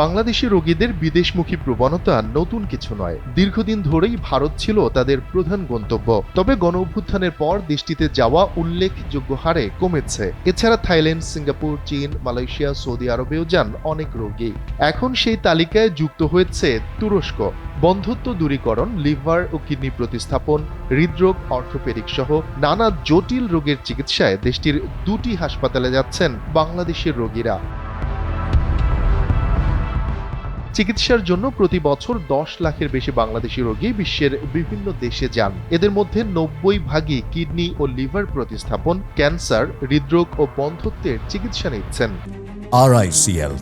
বাংলাদেশি রোগীদের বিদেশমুখী প্রবণতা নতুন কিছু নয়। দীর্ঘদিন ধরেই ভারত ছিল তাদের প্রধান গন্তব্য। তবে গণ অভ্যুত্থানের পর দেশটিতে যাওয়া উল্লেখযোগ্য হারে কমেছে। এছাড়া থাইল্যান্ড, সিঙ্গাপুর, চীন, মালয়েশিয়া, সৌদি আরবেও যান অনেক রোগী। এখন সেই তালিকায় যুক্ত হয়েছে তুরস্ক। বন্ধত্ব দূরীকরণ, লিভার ও কিডনি প্রতিস্থাপন, হৃদরোগ, অর্থোপেডিক সহ নানা জটিল রোগের চিকিৎসায় দেশটির দুটি হাসপাতালে যাচ্ছেন বাংলাদেশের রোগীরা। চিকিৎসার জন্য প্রতি বছর দশ লাখের বেশি বাংলাদেশি রোগী বিশ্বের বিভিন্ন দেশে যান। এদের মধ্যে নব্বই ভাগই কিডনি ও লিভার প্রতিস্থাপন, ক্যান্সার, হৃদরোগ ও বন্ধত্বের চিকিৎসা নিচ্ছেন। আর আইসিএল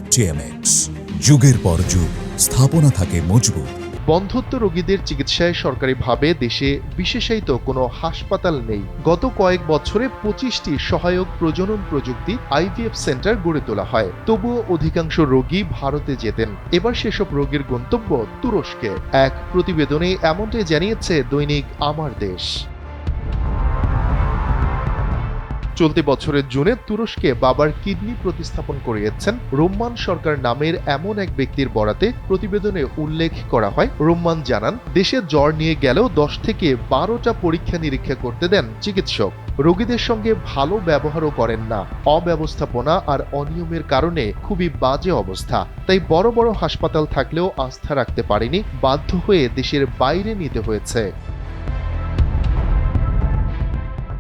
যুগের পর যুগ, স্থাপনা থাকে মজবুত। বন্ধত্ব রোগীদের চিকিৎসায় সরকারিভাবে দেশে বিশেষায়িত কোনো হাসপাতাল নেই। গত কয়েক বছরে পঁচিশটি সহায়ক প্রজনন প্রযুক্তি আইভিএফ সেন্টার গড়ে তোলা হয়। তবুও অধিকাংশ রোগী ভারতে যেতেন। এবার সেসব রোগীর গন্তব্য তুরস্কে। এক প্রতিবেদনে এমনটাই জানিয়েছে দৈনিক আমার দেশ। চলতি বছরের জুনে তুরস্কে বাবার কিডনি প্রতিস্থাপন করিয়েছেন। রোম্মান সরকার নামের এমন এক ব্যক্তির বরাতে প্রতিবেদনে উল্লেখ করা হয়। রোম্মান জানান, দেশে জ্বর নিয়ে গেলেও দশ থেকে বারোটা পরীক্ষা নিরীক্ষা করতে দেন চিকিৎসক। রোগীদের সঙ্গে ভালো ব্যবহারও করেন না। অব্যবস্থাপনা আর অনিয়মের কারণে খুবই বাজে অবস্থা। তাই বড় বড় হাসপাতাল থাকলেও আস্থা রাখতে পারেনি। বাধ্য হয়ে দেশের বাইরে নিতে হয়েছে।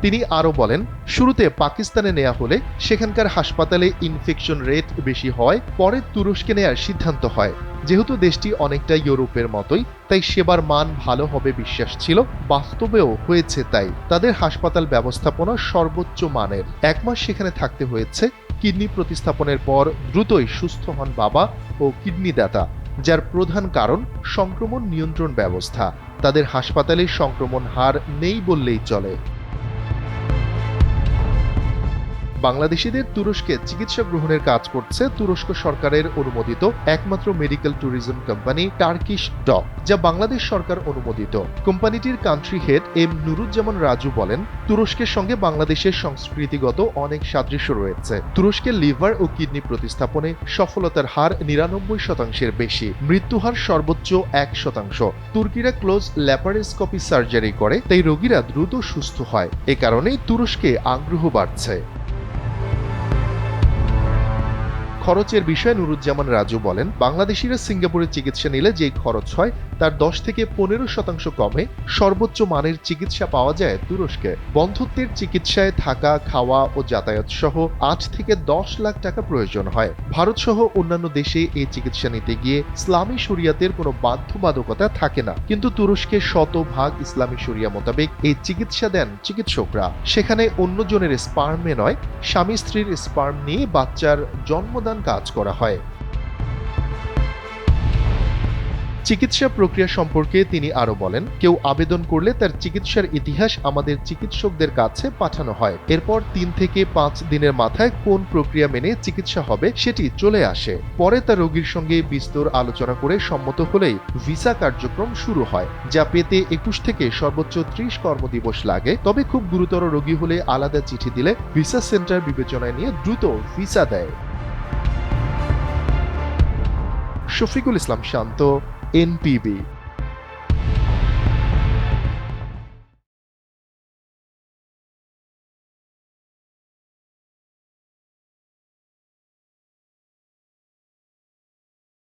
তিনি আরও বলেন, শুরুতে পাকিস্তানে নেওয়া হলে সেখানকার হাসপাতালে ইনফেকশন রেট বেশি হয়, পরে তুরস্কে নেয়ার সিদ্ধান্ত হয়। যেহেতু দেশটি অনেকটা ইউরোপের মতোই, তাই সেবার মান ভালো হবে বিশ্বাস ছিল, বাস্তবেও হয়েছে তাই। তাদের হাসপাতাল ব্যবস্থাপনা সর্বোচ্চ মানের। এক মাস সেখানে থাকতে হয়েছে, কিডনি প্রতিস্থাপনের পর দ্রুতই সুস্থ হন বাবা ও কিডনি দাতা যার প্রধান কারণ সংক্রমণ নিয়ন্ত্রণ ব্যবস্থা। তাদের হাসপাতালে সংক্রমণ হার নেই বললেই চলে। বাংলাদেশিদের তুরস্কে চিকিৎসা গ্রহণের কাজ করছে তুরস্ক সরকারের অনুমোদিত একমাত্র medical tourism company Turkish Doc যা বাংলাদেশ সরকার অনুমোদিত। কোম্পানিটির country head M Nuruzzaman Raju বলেন, তুরস্কের সঙ্গে বাংলাদেশের সংস্কৃতিগত অনেক সাদৃশ্য রয়েছে। তুরস্কের লিভার ও কিডনি প্রতিস্থাপনে সফলতার হার নিরানব্বই শতাংশের বেশি মৃত্যুহার সর্বোচ্চ এক শতাংশ। তুর্কিরা ক্লোজ ল্যাপারেস্কপি সার্জারি করে, তাই রোগীরা দ্রুত সুস্থ হয়। এ কারণেই তুরস্কে আগ্রহ বাড়ছে। খরচের বিষয়ে নুরুজ্জামান রাজু বলেন, বাংলাদেশিরা সিঙ্গাপুরে চিকিৎসা নিলে যে খরচ হয়, তার দশ থেকে পনেরো শতাংশ কমে সর্বোচ্চ মানের চিকিৎসা পাওয়া যায় তুরস্কে। বন্ধত্বের চিকিৎসায় থাকা, খাওয়া ও যাতায়াত সহ আট থেকে দশ লাখ টাকা প্রয়োজন হয়। ভারত সহ অন্যান্য দেশে এই চিকিৎসা নিতে গিয়ে ইসলামী শরিয়াতের কোনো বাধ্যবাধকতা থাকে না। কিন্তু তুরস্কে শতভাগ ইসলামী শরিয়া মোতাবেক এই চিকিৎসা দেন চিকিৎসকরা। সেখানে অন্যজনের স্পার্মে নয় স্বামী স্ত্রীর স্পার্ম নিয়ে বাচ্চার জন্মদান কাজ করা হয়। চিকিৎসা প্রক্রিয়া সম্পর্কে তিনি আরও বলেন, কেউ আবেদন করলে তার চিকিৎসার ইতিহাস আমাদের চিকিৎসকদের কাছে পাঠানো হয়। এরপর তিন থেকে পাঁচ দিনের মাথায় কোন প্রক্রিয়া মেনে চিকিৎসা হবে সেটি চলে আসে। পরে তা রোগীর সঙ্গে বিস্তর আলোচনা করে সম্মত হলেই ভিসা কার্যক্রম শুরু হয়, যা পেতে একুশ থেকে সর্বোচ্চ ত্রিশ কর্মদিবস লাগে। তবে খুব গুরুতর রোগী হলে আলাদা চিঠি দিলে ভিসা সেন্টার বিবেচনায় নিয়ে দ্রুত ভিসা দেয়। শফিকুল ইসলাম শান্ত এনপিবি।